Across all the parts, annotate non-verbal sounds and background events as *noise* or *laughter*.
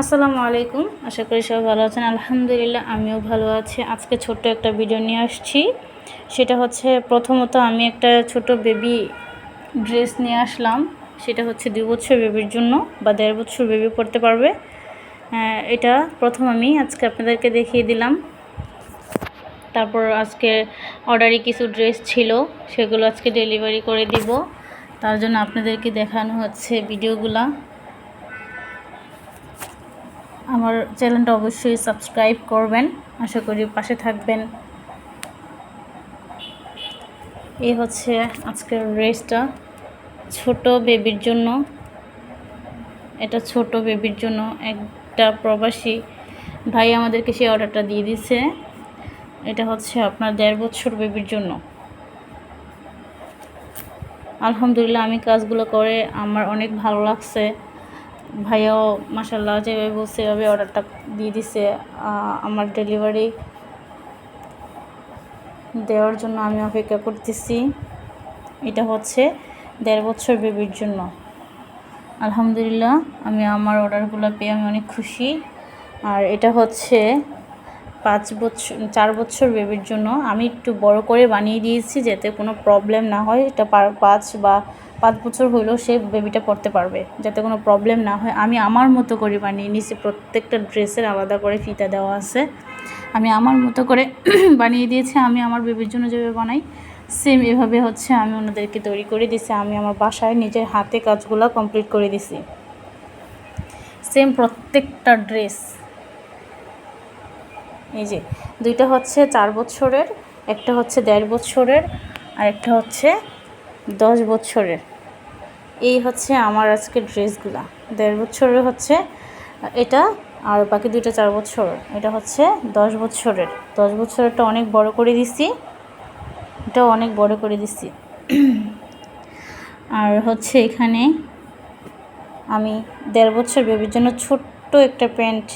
আসসালামু আলাইকুম। আশা করি সবাই ভালো আছেন। আলহামদুলিল্লাহ, আমিও ভালো আছি। আজকে ছোট্ট একটা ভিডিও নিয়ে আসছি। সেটা হচ্ছে প্রথমত আমি একটা ছোট বেবি ড্রেস নিয়ে আসলাম। সেটা হচ্ছে দুই বছর বেবির জন্য বা দেড় বছর বেবি পড়তে পারবে। এটা প্রথম আমি আজকে আপনাদেরকে দেখিয়ে দিলাম। তারপর আজকে অর্ডারে কিছু ড্রেস ছিল, সেগুলো আজকে ডেলিভারি করে দিব। তার জন্য আপনাদেরকে দেখানো হচ্ছে ভিডিওগুলা আমার চ্যানেলটা অবশ্যই সাবস্ক্রাইব করবেন। আশা করি পাশে থাকবেন। এই হচ্ছে আজকের ড্রেসটা ছোট বেবির জন্য। এটা ছোট বেবির জন্য। একটা প্রবাসী ভাই আমাদেরকে সেই অর্ডারটা দিয়ে দিছে এটা হচ্ছে আপনার দেড় বছর বেবির জন্য। আলহামদুলিল্লাহ আমি কাজগুলো করে আমার অনেক ভালো লাগছে। ভাইয়াও মাসাল্লাহ যেভাবে বলছে, এভাবে অর্ডারটা দিয়ে দিছে আমার ডেলিভারি দেওয়ার জন্য আমি অপেক্ষা করতেছি। এটা হচ্ছে দেড় বছর বেবির জন্য। আলহামদুলিল্লাহ, আমি আমার অর্ডারগুলো পেয়ে আমি অনেক খুশি। আর এটা হচ্ছে পাঁচ বছর, চার বছর বেবির জন্য আমি একটু বড় করে বানিয়ে দিয়েছি যাতে কোনো প্রবলেম না হয়। এটা পাঁচ বা পাঁচ বছর হলেও সে বেবিটা পড়তে পারবে। যাতে কোনো প্রবলেম না হয়। আমি আমার মতো করে বানিয়ে নিয়েছি। প্রত্যেকটা ড্রেসের আলাদা করে ফিতা দেওয়া আছে। আমি আমার মতো করে *clears throat* বানিয়ে দিয়েছি। আমি আমার বেবির জন্য যেভাবে বানাই সেম এভাবে হচ্ছে আমি ওনাদেরকে তৈরি করে দিছি আমি আমার বাসায় নিজের হাতে কাজগুলো কমপ্লিট করে দিছি সেম প্রত্যেকটা ড্রেস এই যে, দুইটা হচ্ছে চার বছরের, একটা হচ্ছে দেড় বছরের, আর একটা হচ্ছে দশ বছরের। এই হচ্ছে আমার আজকে ড্রেসগুলা। দেড় বছরের হচ্ছে, এটা আর বাকি দুইটা চার বছর। এটা হচ্ছে দশ বছরের। দশ বছরেরটা অনেক বড় করে দিছি। এটা অনেক বড় করে দিছি। আর হচ্ছে এখানে আমি দেড় বছর বেবির জন্য ছোট্ট একটা প্যান্ট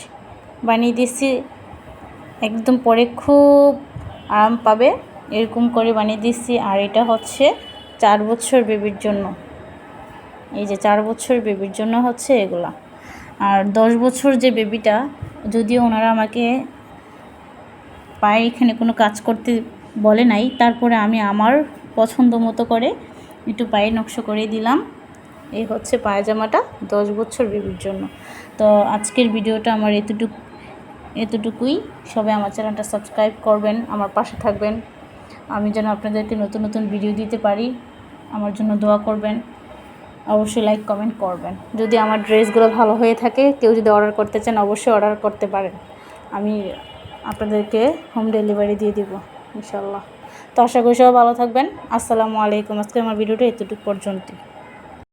বানিয়ে দিয়েছি। একদম পরে খুব আরাম পাবে। এরকম করে বানিয়ে দিচ্ছি। আর এটা হচ্ছে চার বছর বেবির জন্য। এই যে চার বছর বেবির জন্য হচ্ছে এগুলা। আর দশ বছর যে বেবিটা যদিও ওনারা আমাকে পায়ে এখানে কোনো কাজ করতে বলে নাই, তারপরে আমি আমার পছন্দ মতো করে একটু পায়ে নকশা করে দিলাম। এই হচ্ছে পায়জামাটা দশ বছর বেবির জন্য। তো আজকের ভিডিওটা আমার এতটুকু এতটুকুই। সবাই আমার চ্যানেলটা সাবস্ক্রাইব করবেন, আমার পাশে থাকবেন। আমি যেন আপনাদেরকে নতুন নতুন ভিডিও দিতে পারি, আমার জন্য দোয়া করবেন। অবশ্যই লাইক কমেন্ট করবেন। যদি আমার ড্রেসগুলো ভালো হয়ে থাকে, কেউ যদি অর্ডার করতে চান, অবশ্যই অর্ডার করতে পারেন। আমি আপনাদেরকে হোম ডেলিভারি দিয়ে দিব ইনশাল্লাহ তো আশা করি সবাই ভালো থাকবেন। আসসালামু আলাইকুম। আজকে আমার ভিডিওটা এতটুকু পর্যন্তই।